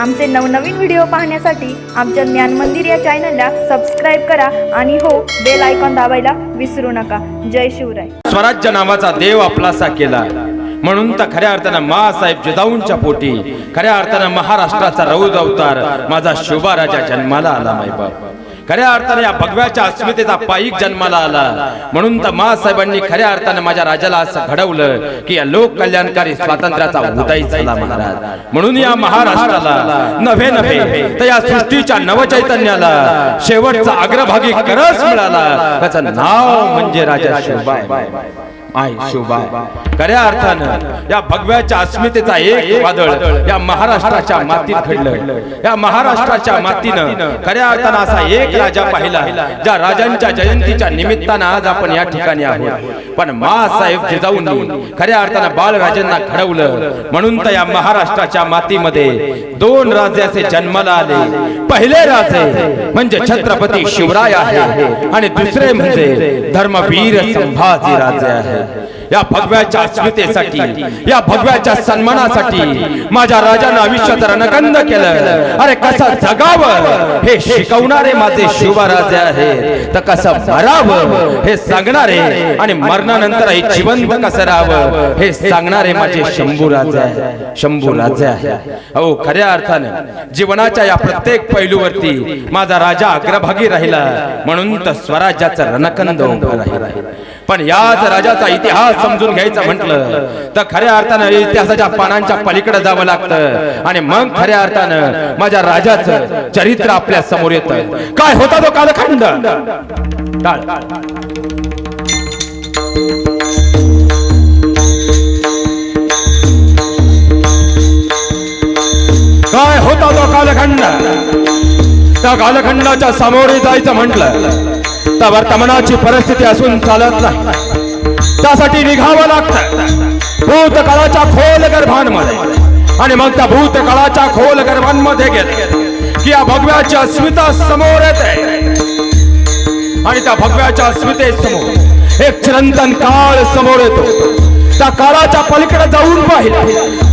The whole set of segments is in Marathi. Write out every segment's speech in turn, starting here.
आमचे नवनवीन व्हिडिओ पाहण्यासाठी आमच्या ज्ञान मंदिर या चॅनलला सबस्क्राईब करा आणि हो बेल आयकॉन दाबायला विसरू नका. जय शिवराय. स्वराज्य नावाचा देव आपलासा केला म्हणून तर खऱ्या अर्थानं मासाहेब जिजाऊंच्या पोटी खऱ्या अर्थानं महाराष्ट्राचा रौद अवतार माझा शोभा राजा जन्माला आला मायबाप. खऱ्या अर्थाने या भगव्याच्या अस्मितेचा पायीक जन्माला आला. म्हणून तर मासाहेबांनी खऱ्या अर्थाने माझ्या राजाला असं घडवलं की या लोक कल्याणकारी स्वातंत्र्याचा उदय झाला महाराज. म्हणून या महाराष्ट्राला नव्हे नव्हे तर या सृष्टीच्या नवचैतन्याला शेवटचा अग्रभागी करस मिळाला. त्याचं नाव म्हणजे राजा शिवबाई आय शिवबाई खऱ्या अर्थानं या भगव्याच्या अस्मितेचा एक वादळ या महाराष्ट्राच्या मातीत घडलं. या महाराष्ट्राच्या मातीनं खऱ्या अर्थानं असा एक राजा पाहिला ज्या राजांच्या जयंतीच्या निमित्तानं आज आपण या ठिकाणी आहोत. पण मासाहेब जिजाऊंनी खऱ्या अर्थानं बाळराजांना घडवलं. म्हणून तर या महाराष्ट्राच्या मातीमध्ये दोन राजे असे जन्माला आले. पहिले राजे म्हणजे छत्रपती शिवराय आहे आणि दुसरे म्हणजे धर्मवीर संभाजी राजे आहे. या भगव्याच्या अस्मितेसाठी या भगव्याच्या सन्मानासाठी माझ्या राजानं आयुष्यात रणकंद केलं. अरे कसं जगावं? हे शिकवणारे माझे शिवराजे आहेत. तर कसं मरावं? हे सांगणारे आणि मरणानंतर जिवंत कसं राहावं? हे सांगणारे माझे शंभू राजे आहे शंभू राजे आहे अहो खऱ्या अर्थानं जीवनाच्या या प्रत्येक पैलूवरती माझा राजा अग्रभागी राहिला. म्हणून तर स्वराज्याचं रणकंद उभं राहिला. पण याच राजाचा इतिहास समजून घ्यायचा म्हटलं तर खऱ्या अर्थानं इतिहासाच्या पानांच्या पलीकडे जावं लागतं. आणि मग खऱ्या अर्थानं माझ्या राजाचं चरित्र आपल्यासमोर येत. काय होता तो कालखंड? काय होता तो कालखंड? त्या कालखंडाच्या सामोरे जायचं म्हटलं. त्या वर्तमानाची परिस्थिती असून चालत नाही. त्यासाठी निघावं लागतं. भूतकाळाच्या खोल गर्भांमध्ये. आणि मग त्या भूतकाळाच्या खोल गर्भांमध्ये गेले की या भगव्याच्या अस्मिता समोर येते. आणि त्या भगव्याच्या स्मृतीसमोर एक चिरंतन काळ समोर येतो. त्या काळाच्या पलीकडे जाऊन पाहिलं.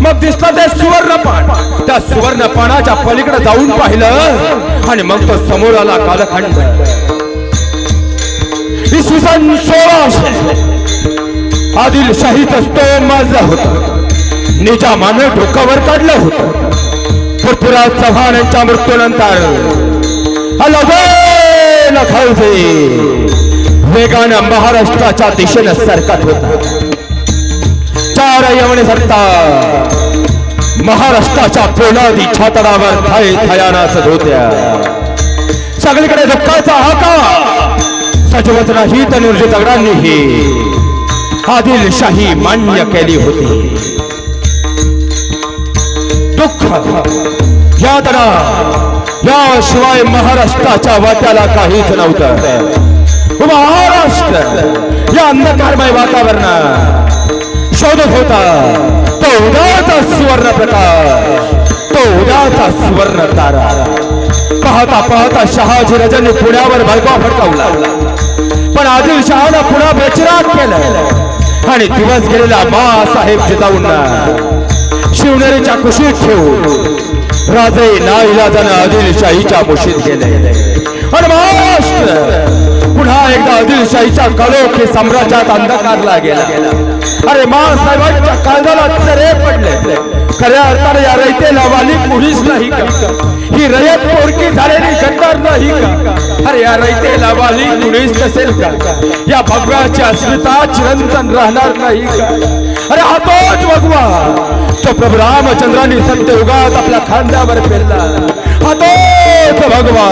मग दिसलं ते सुवर्णपान. त्या सुवर्णपानाच्या पलीकडे जाऊन पाहिलं. आणि मग तो समोर आला कालखंड. इसवी सन सोळाशे आदिलशाहीचा स्तोम माजला होता. निजामानं डोकावर काढलं होतं. पृथ्वीराज चव्हाण यांच्या मृत्यूनंतर. अलवेल खळसे वेगानं महाराष्ट्राच्या दिशेनं सरकत होता. चार यवने सरता महाराष्ट्राच्या पोलादी छातडावर थाय थयानाच होत्या सगळीकडे दुःखाचा हाका. सजवत नाही तनुर्जी दगडांनीही आदिलशाही मान्य केली होती. दुःख यातना याशिवाय महाराष्ट्राच्या वाट्याला काहीच नव्हतं. महाराष्ट्र या अंधकारमय वातावरणात शोधत होता. तो उदाचा सुवर्ण प्रकाश तो उदाचा सुवर्ण तारा. पाहता पाहता शहाजी रजनी पुण्यावर भडका फडकावला पण आदिलशहानं पुन्हा बेचराग केलं आणि दिवस गेलेला बाळासाहेब जिजाऊंना शिवनेरीच्या कुशीत ठेवून राजे नाईलाजानं आदिलशाहीच्या कुशीत गेले. आणि महाराष्ट्र पुन्हा एकदा आदिलशाहीच्या कलोखे साम्राज्यात अंधकारला गेला. अरे महासाहेबांच्या कांद्याला चरे पडले. खऱ्या अर्थाने या रयतेला वाली पुढीच नाही ही रयत पोरकी झालेली गद्दार नाही का? अरे या रयतेला वाली पुढीच नसेल का? या भगवाची अस्मिता चिरंतन राहणार नाही का? अरे हा तोच भगवा तो प्रभू रामचंद्रांनी सत्ययुगात आपल्या खांद्यावर फिरला हा तोच भगवा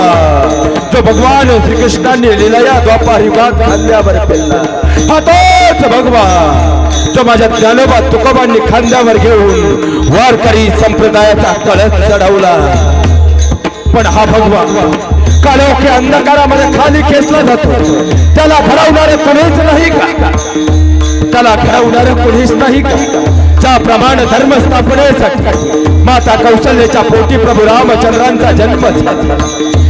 जो भगवान श्रीकृष्णांनी लिलया द्वापार युगात खांद्यावर फिरला हा तोच भगवा जो माझ्या ज्ञानोबा तुकोबांनी खांद्यावर घेऊन वारकरी संप्रदायाचा कळस चढवला. पण हा भगवान काळोखे अंधकारामध्ये खाली खेचला जातो. त्याला घडवणारे कोणीच नाही का? त्याला घडवणारे कोणीच नाही का? ज्याप्रमाणे धर्म स्थापनेसाठी माता कौशल्याच्या पोटी प्रभू रामचंद्रांचा जन्म झाला.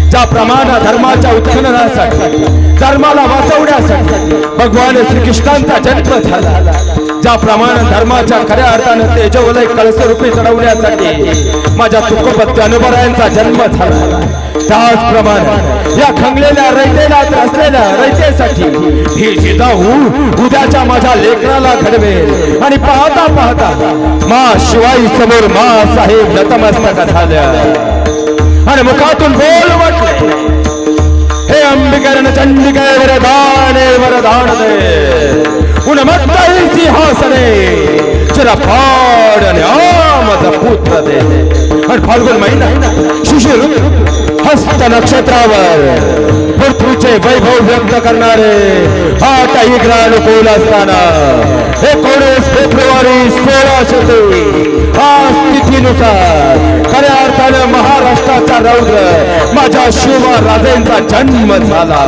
ज्याप्रमाणे धर्माच्या उत्खननासाठी धर्माला वाचवण्यासाठी भगवान श्रीकृष्णांचा जन्म झाला. ज्याप्रमाणे धर्माच्या खऱ्या अर्थानं तेजवलय कळसरूपी चढवण्यासाठी माझ्या तुकोपत्य अनुबरायांचा जन्म झाला. त्याचप्रमाणे या खंगलेल्या रयतेला त्रासलेल्या रयतेसाठी ही जिजाऊ उद्याच्या माझ्या लेखनाला घडवेल. आणि पाहता पाहता मा शिवाई समोर मा साहेब नतमस्तक झाल्या आणि मुखातून बोल म्हटले हे अंबिकरण चंडिके वरदान वरदान दे गुणमत्ताई सिंहासने। चिरा फाड आणि आमचा पुत्र दे। आणि फाल्गुन महिना शिशिर हस्त नक्षत्रावर पृथ्वीचे वैभव व्यक्त करणारे आता काही ग्रहानुकूल असताना एकोणीस फेब्रुवारी सोळाशे तेवीस हा स्थितीनुसार खऱ्या अर्थानं महाराष्ट्राचा रौद्र माझ्या शिवा जन्म झाला।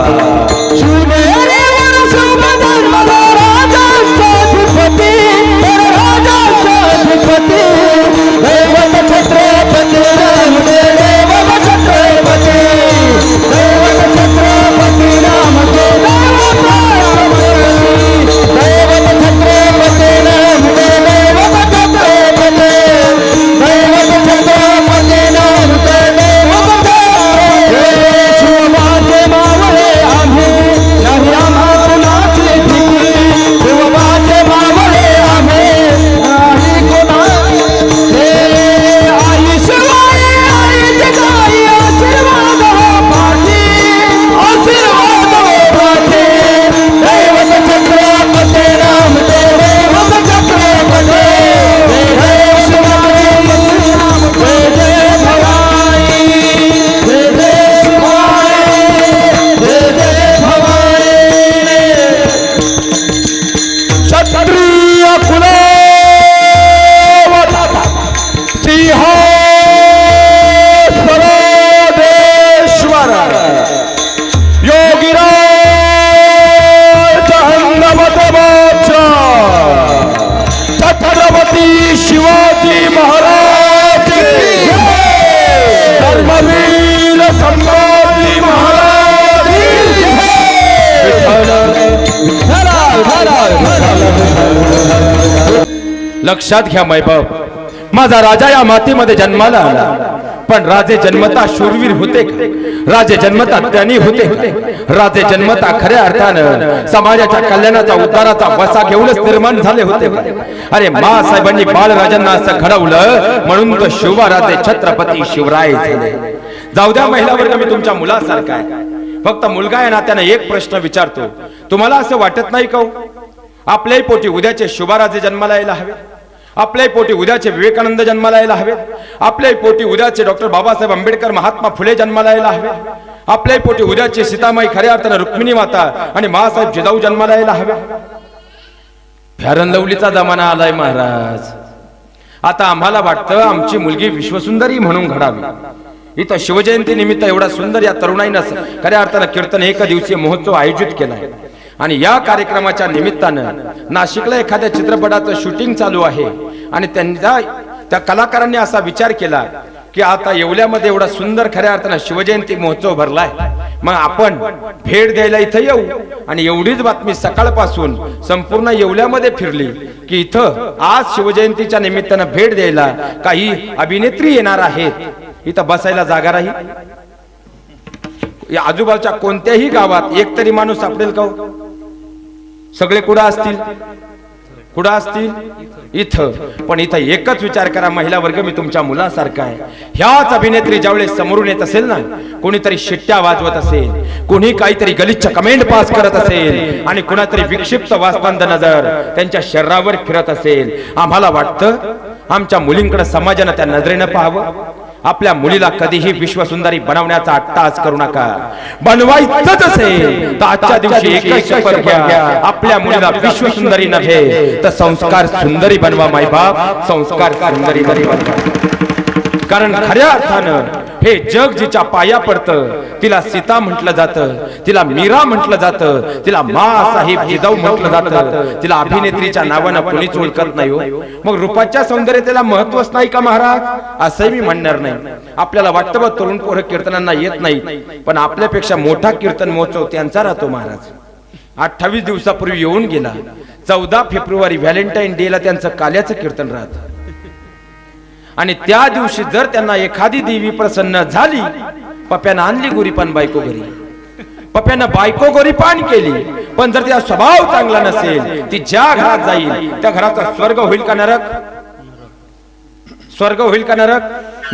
लक्षात घ्या मैबाब माझा राजा या मातीमध्ये जन्माला आला. पण राजे जन्मता शूरवीर होते का? राजे जन्मता त्यांनी होते राजे जन्मता खऱ्या अर्थानं समाजाच्या कल्याणाचा उद्धाराचा वसा घेऊनच निर्माण झाले होते अरे मा साहेबांनी बाळराजांना असं घडवलं म्हणून तो शिवा राजे छत्रपती शिवराय झाले. जाऊ द्या महिला वर्ग मी तुमच्या मुलासारखा आहे. फक्त मुलगा आहे ना त्याने एक प्रश्न विचारतो. तुम्हाला असं वाटत नाही का हो? आपल्याही पोटी उद्याचे शुभाराजे जन्माला यायला हवे. आपल्याही पोटी उद्याचे विवेकानंद जन्माला यायला हवे. आपल्याही पोटी उद्याचे डॉक्टर बाबासाहेब आंबेडकर महात्मा फुले जन्माला यायला हवे. आपल्याही पोटी उद्याचे सीतामाई खऱ्या अर्थानं रुक्मिणी माता आणि महासाहेब जिजाऊ जन्माला यायला हवे. फॅरन लवलीचा जमाना आलाय महाराज. आता आम्हाला वाटतं आमची मुलगी विश्वसुंदरी म्हणून घडावी. इथं शिवजयंती निमित्त एवढा सुंदर या तरुणाईनं खऱ्या अर्थानं कीर्तन एक दिवसीय महोत्सव आयोजित केलाय. आणि या कार्यक्रमाच्या निमित्तानं नाशिकला एखाद्या चित्रपटाचं शूटिंग चालू आहे. आणि त्यांचा त्या कलाकारांनी असा विचार केला की आता येवल्यामध्ये एवढा सुंदर खऱ्या अर्थानं शिवजयंती महोत्सव भरलाय. मग आपण भेट द्यायला इथं येऊ. आणि एवढीच बातमी सकाळपासून संपूर्ण येवल्यामध्ये फिरली की इथं आज शिवजयंतीच्या निमित्तानं भेट द्यायला काही अभिनेत्री येणार आहेत. इथं बसायला जागा राहील. या आजूबाजूच्या कोणत्याही गावात एक तरी माणूस सापडेल का हो? सगळे कुठं असतील? कुठं असतील? इथं. पण इथं एकच विचार करा महिला वर्ग मी तुमच्या मुलासारखा आहे. ह्याच अभिनेत्री ज्यावेळेस समोरून येत असेल ना कोणीतरी शिट्ट्या वाजवत असेल कोणी काहीतरी गलिच्छ कमेंट पास करत असेल आणि कुणातरी विक्षिप्त वासबंद नजर त्यांच्या शरीरावर फिरत असेल आम्हाला वाटतं आमच्या मुलींकडे समाजानं त्या नजरेनं पाहावं. आपल्या मुलीला कधीही विश्वसुंदरी बनवण्याचा अट्टास करू नका. बनवायचंच असेल. तर आजच्या दिवशी एकच शपथ घ्या. आपल्या मुलीला विश्वसुंदरी नव्हे. तर संस्कार सुंदरी बनवा मायबाप. संस्कार सुंदरी बनवा. कारण खऱ्या अर्थानं हे जग जिच्या पाया पडतं तिला सीता म्हटलं जातं तिला मीरा म्हटलं जातं तिला मा साहेब जिजाऊ म्हटलं जातं तिला अभिनेत्रीच्या नावानं कोणीच ओळखत नाही हो. मग रूपाच्या सौंदर्यतेला महत्वच नाही का महाराज? असंही मी म्हणणार नाही. आपल्याला वाटतं बघ तरुण पोरं कीर्तनांना येत नाही पण आपल्यापेक्षा मोठा कीर्तन महोत्सव त्यांचा राहतो महाराज. अठ्ठावीस दिवसापूर्वी येऊन गेला. चौदा फेब्रुवारी व्हॅलेंटाईन डे ला त्यांचं काल्याचं कीर्तन राहतं. आणि त्या दिवशी जर त्यांना एखादी देवी प्रसन्न झाली पप्यानं आणली गोरीपान बायको घरी. पप्यानं बायको गोरीपान केली पण जर तिचा स्वभाव चांगला नसेल ती ज्या घरात जाईल त्या घराचा स्वर्ग होईल का नरक? स्वर्ग होईल का नरक?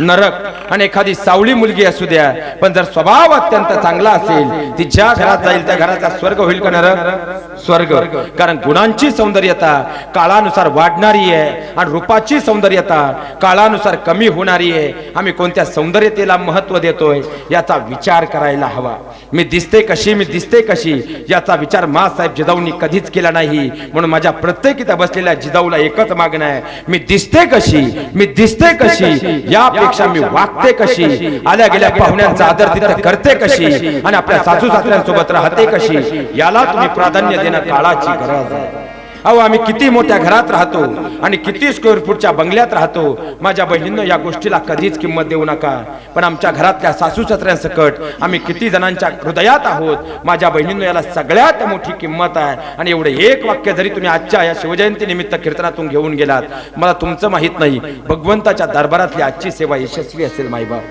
नरक. आणि एखादी सावळी मुलगी असू द्या पण जर स्वभाव अत्यंत चांगला असेल ती ज्या घरात जाईल त्या घराचा स्वर्ग होईल का नरक? स्वर्ग. कारण गुणांची सौंदर्यता काळानुसार वाढणारी आहे आणि रूपाची सौंदर्यता काळानुसार कमी होणारी आहे. आम्ही कोणत्या सौंदर्यतेला महत्त्व देतोय याचा विचार करायला हवा. मी दिसते कशी मी दिसते कशी याचा विचार मासाहेब जिजाऊंनी कधीच केला नाही. म्हणून माझ्या प्रत्येक इथं बसलेल्या जिजाऊला एकच मागणं आहे. मी दिसते कशी मी दिसते कशी यापेक्षा मी वागते कशी? आल्या गेल्या पाहुण्यांचा आदर तिथं करते कशी? आणि आपल्या सासू सासऱ्यांसोबत राहते कशी? याला तुम्ही प्राधान्य देणं काळाची गरज आहे. अहो आम्ही किती मोठ्या घरात राहतो आणि किती स्क्वेअर फूटच्या बंगल्यात राहतो. माझ्या बहिणींना या गोष्टीला कधीच किंमत देऊ नका. पण आमच्या घरातल्या सासू सासऱ्यांसकट आम्ही किती जणांच्या हृदयात आहोत. माझ्या बहिणींनो याला सगळ्यात मोठी किंमत आहे. आणि एवढे एक वाक्य जरी तुम्ही आजच्या या शिवजयंती निमित्त कीर्तनातून घेऊन गेलात मला तुमचं माहीत नाही. भगवंताच्या दरबारातली आजची सेवा यशस्वी असेल माईबाप.